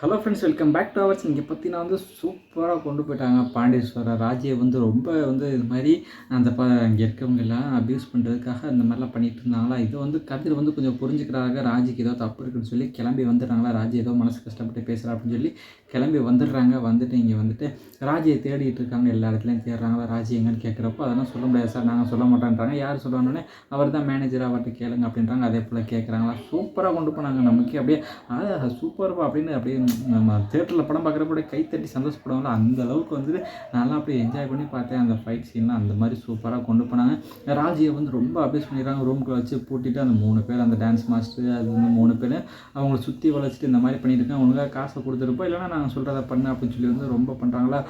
Hello friends welcome back to ours இங்கே பார்த்தீங்கன்னா வந்து சூப்பராக கொண்டு போயிட்டாங்க. பாண்டேஸ்வரர் ராஜியை வந்து ரொம்ப வந்து இது மாதிரி அந்த ப இங்கே இருக்கவங்க எல்லாம் அப்யூஸ் பண்ணுறதுக்காக இந்த மாதிரிலாம் பண்ணிட்டு இருந்தாங்களா? இது வந்து கதிர் வந்து கொஞ்சம் புரிஞ்சுக்கிறாங்க ராஜிக்கு ஏதோ தப்பு இருக்குன்னு சொல்லி கிளம்பி வந்துடுறாங்களா? ராஜி ஏதோ மனசு கஷ்டப்பட்டு பேசுகிறா அப்படின்னு சொல்லி கிளம்பி வந்துடுறாங்க. வந்துட்டு இங்கே வந்துட்டு ராஜியை தேடிட்டு இருக்காங்க. எல்லா இடத்துலையும் தேடுறாங்களா? ராஜி எங்கன்னு கேட்குறப்போ அதெல்லாம் சொல்ல முடியாது. சார் நாங்கள் சொல்ல மாட்டேன்றாங்க யார் சொல்லணுன்னே அவர் தான் மேனேஜர் அவர்கிட்ட கேளுங்க அப்படின்றாங்க. அதே போல் கேட்குறாங்களா சூப்பராக கொண்டு போனாங்க. நமக்கு அப்படியே அதாவது சூப்பராக அப்படின்னு அப்படியே நம்ம தேட்டரில் படம் பார்க்குறப்ப கை தட்டி சந்தோஷப்படுவோம்ல அந்த அளவுக்கு வந்து நல்லா அப்படியே என்ஜாய் பண்ணி பார்த்தேன். அந்த ஃபைட் சீன்லாம் அந்த மாதிரி சூப்பராக கொண்டு போனாங்க. ராஜியை வந்து ரொம்ப அபியூஸ் பண்ணிடுறாங்க ரூம்குள்ளே வச்சு பூட்டிட்டு அந்த மூணு பேர் அந்த டான்ஸ் மாஸ்டர் அது வந்து மூணு பேர் அவங்கள சுற்றி வளைச்சிட்டு இந்த மாதிரி பண்ணிட்டு இருக்காங்க. ஒழுங்காக காசை கொடுத்துருப்போம் இல்லைனா நாங்கள் சொல்கிறத பண்ண அப்படின்னு சொல்லி வந்து ரொம்ப பண்ணுறாங்களா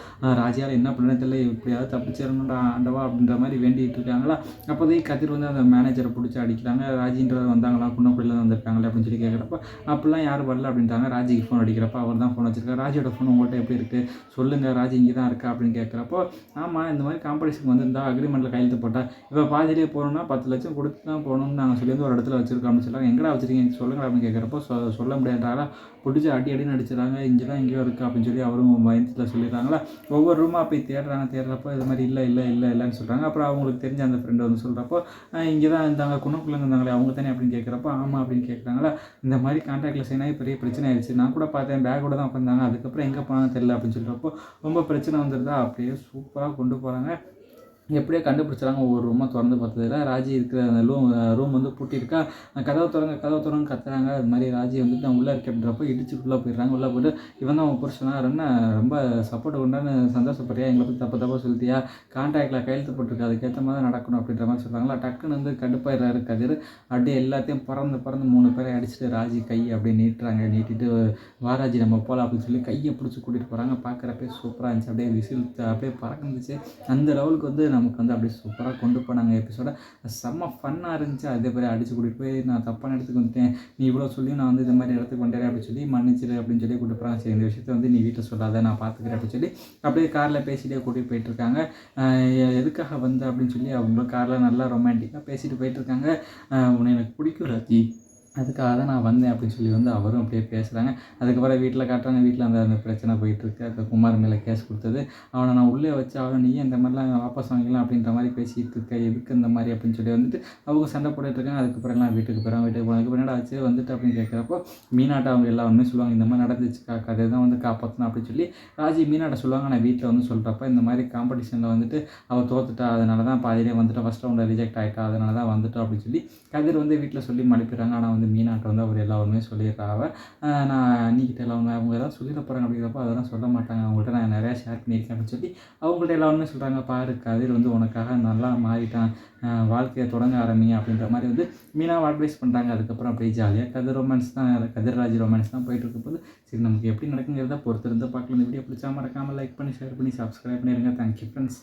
ராஜியால் என்ன பண்ணுறது தெரியல. எப்படியாவது தப்பிச்சிடணும்டா ஆண்டவா அப்படின்ற மாதிரி வேண்டிகிட்டு இருக்காங்களா? அப்போதைக்கு கதிர் வந்து அந்த மேனேஜரை பிடிச்சி அடிக்கிறாங்க. ராஜின்றவர் வந்தாங்களா? குன்னக்குடியில் வந்திருக்காங்களே அப்படின்னு சொல்லி கேட்குறப்ப அப்படிலாம் யாரும் வரல அப்படின்ட்டாங்க. ராஜிக்கு ஃபோன் கேட்குறப்ப அவர் தான் ஃபோன் வச்சுருக்காரு. ராஜியோட ஃபோன் உங்கள்கிட்ட எப்படி இருக்குது சொல்லுங்கள் ராஜி இங்கே தான் இருக்கா அப்படின்னு கேட்குறப்போ ஆமாம் இந்த மாதிரி காம்படிஷன் வந்திருந்தா அக்ரிமெண்ட்டில் கையெழுத்து போட்டால் இப்போ பாதிலே போகணும்னா பத்து லட்சம் கொடுத்து தான் போகணும்னு நாங்கள் சொல்லி வந்து ஒரு இடத்துல வச்சுருக்கோம் அப்படின்னு சொல்லுவாங்க எங்கடா வச்சுருக்கீங்க? சொல்லுங்கள் அப்படின்னு கேட்குறப்போ சொல்ல முடியாதாரா பிடிச்சி அடி அடின்னு அடிச்சிடறாங்க இங்கெல்லாம் எங்கேயோ இருக்குது அப்படின்னு சொல்லி அவரும் பயத்தில் சொல்லிடுறாங்களா? ஒவ்வொரு ரூமாக போய் தேடுறாங்க தேடுறப்போ இது மாதிரி இல்லை இல்லை இல்லை இல்லைன்னு சொல்கிறாங்க அப்புறம் அவங்களுக்கு தெரிஞ்ச அந்த ஃப்ரெண்டு வந்து சொல்கிறப்போ இங்கே தான் இருந்தாங்க குணக்குள்ளங்க இருந்தாங்களே அவங்க தானே அப்படின்னு கேட்குறப்போ ஆமாம் அப்படின்னு கேட்குறாங்களா இந்த மாதிரி கான்டாக்டில் செய்யினா பெரிய பிரச்சனை ஆயிடுச்சு. நான் கூட பார்த்தேன் பேக்கோட தான் உட்காந்தாங்க அதுக்கப்புறம் எங்கே போனாங்க தெரில அப்படின்னு சொல்கிறப்போ ரொம்ப பிரச்சனை வந்துருதா? அப்படியே சூப்பராக கொண்டு போகிறாங்க எப்படியோ கண்டுபிடிச்சாங்க ஒவ்வொரு ரூமாக திறந்து பார்த்ததில் ராஜி இருக்கிற அந்த ரூம் ரூம் வந்து பூட்டியிருக்கா. கதவை திறங்க கதவை திறங்க கத்துறாங்க. அது மாதிரி ராஜி வந்துட்டு நான் உள்ளே இருக்கேன்றப்போ இடிச்சு உள்ளே போயிடுறாங்க. உள்ளே போயிட்டு இவன் தான் அவன் புருஷனா? என்ன ரொம்ப சப்போர்ட் உண்டான சந்தோஷப்படுறியா? எங்களை பற்றி தப்பு தப்பாக சொல்லிட்டியா? கான்டாக்டில் கையெழுத்து போட்டிருக்கு. அதுக்கேற்ற மாதிரி நடக்கணும் அப்படின்ற மாதிரி சொல்கிறாங்களா டக்குன்னு வந்து கடுப்பாயிடுறாரு கதிர். அப்படியே எல்லாத்தையும் பறந்து பறந்து மூணு பேரை அடிச்சுட்டு ராஜி கை அப்படியே நீட்டுறாங்க. நீட்டிட்டு வாராஜி நம்ம போகலாம் அப்படின்னு சொல்லி கையை பிடிச்சி கூட்டிகிட்டு போகிறாங்க பார்க்குறப்பே சூப்பராக இருந்துச்சு. அப்படியே விசில் அப்படியே பறக்குந்துச்சு அந்த லெவலுக்கு வந்து நமக்கு வந்து அப்படியே சூப்பராக கொண்டு போனாங்க எபிசோட செம்ம ஃபன்னாக இருந்துச்சு. அதே மாதிரி அடிச்சு கூட்டிகிட்டு போய் நான் தப்பான இடத்துக்கு வந்துட்டேன். நீ இவ்வளோ சொல்லி நான் வந்து இந்த மாதிரி இடத்துக்கு வந்துட்டேன் அப்படின்னு சொல்லி மன்னிச்சிரு அப்படின்னு சொல்லி கூப்பிட்டு போகிறாங்க சரி இந்த விஷயத்த வந்து நீ வீட்டில் சொல்லாத நான் பார்த்துக்கிறேன் அப்படின்னு சொல்லி அப்படியே காரில் பேசிகிட்டே கூட்டிகிட்டு போயிட்டுருக்காங்க எதுக்காக வந்த அப்படின்னு சொல்லி அவங்க காரில் நல்லா ரொமான்டிக்காக பேசிட்டு போயிட்டுருக்காங்க உன்னை எனக்கு பிடிக்கும் ராஜி அதுக்காக தான் நான் வந்தேன் அப்படின்னு சொல்லி வந்து அவரும் அப்படியே பேசுகிறாங்க அதுக்கப்புறம் வீட்டில் காட்டுறாங்க வீட்டில் அந்த அந்த பிரச்சனை போயிட்டுருக்கு. அந்த குமார் மேலே கேஸ் கொடுத்தது. அவனை நான் உள்ளே வச்சு அவனை நீ இந்த மாதிரிலாம் வாபஸ் வாங்கிக்கலாம் அப்படின்ற மாதிரி பேசிகிட்டு இருக்க எதுக்கு இந்த மாதிரி அப்படின்னு சொல்லி வந்துட்டு அவங்க சண்டை போட்டுட்டு அதுக்கப்புறம் எல்லாம் வீட்டுக்கு போகிறான் வீட்டுக்கு போனதுக்கு பின்னாடி ஆச்சு? வந்துட்டு அப்படின்னு கேட்குறப்போ மீனாட்ட அவங்க எல்லா ஒன்றுமே சொல்லுவாங்க. இந்த மாதிரி நடந்துச்சு கதை தான் வந்து காப்பாற்றணும் அப்படின்னு சொல்லி ராஜி மீனாட்டை சொல்லுவாங்க. நான் வீட்டில் வந்து சொல்கிறப்ப இந்த மாதிரி காம்படிஷனில் வந்துட்டு அவள் தோத்துட்டா அதனால தான் பாதியிலே வந்துட்டு ஃபஸ்ட் ரவுண்டில் ரிஜெக்ட் ஆகிட்டா அதனால தான் வந்துட்டோம் அப்படின்னு சொல்லி கதிர் வந்து வீட்டில் சொல்லி மடிப்பிடுறாங்க ஆனால் வந்து வந்து மீனாட்ட வந்து அவர் எல்லா உண்மையும் சொல்லிடுறாங்க நான் அன்னிக்கிட்ட எல்லாம் உண்மை அவங்க எதாவது சொல்லிட போகிறாங்க அப்படிங்கிறப்ப அதெல்லாம் சொல்ல மாட்டாங்க. அவங்கள்ட்ட நான் நிறையா ஷேர் பண்ணியிருக்கேன் அப்படின்னு சொல்லி அவங்கள்ட்ட எல்லா உண்மையும் சொல்கிறாங்க பாரு கதிர் வந்து உனக்காக நல்லா மாறிட்டான். வாழ்க்கையை தொடங்க ஆரம்பிங்க அப்படின்ற மாதிரி வந்து மீனாவை அட்வைஸ் பண்ணுறாங்க அதுக்கப்புறம் அப்படியே ஜாலியாக கதிர் ரொமான்ஸ் தான் கதிர்ராஜ் ரொமான்ஸ் தான் போயிட்டு இருக்கப்போது சரி நமக்கு எப்படி நடக்குங்கிறத பொறுத்திருந்து பார்க்கலாம். இந்த வீடியோ பிடிச்சா மறக்காமல் லைக் பண்ணி ஷேர் பண்ணி சப்ஸ்கிரைப் பண்ணிடுங்க தேங்க்யூ ஃப்ரெண்ட்ஸ்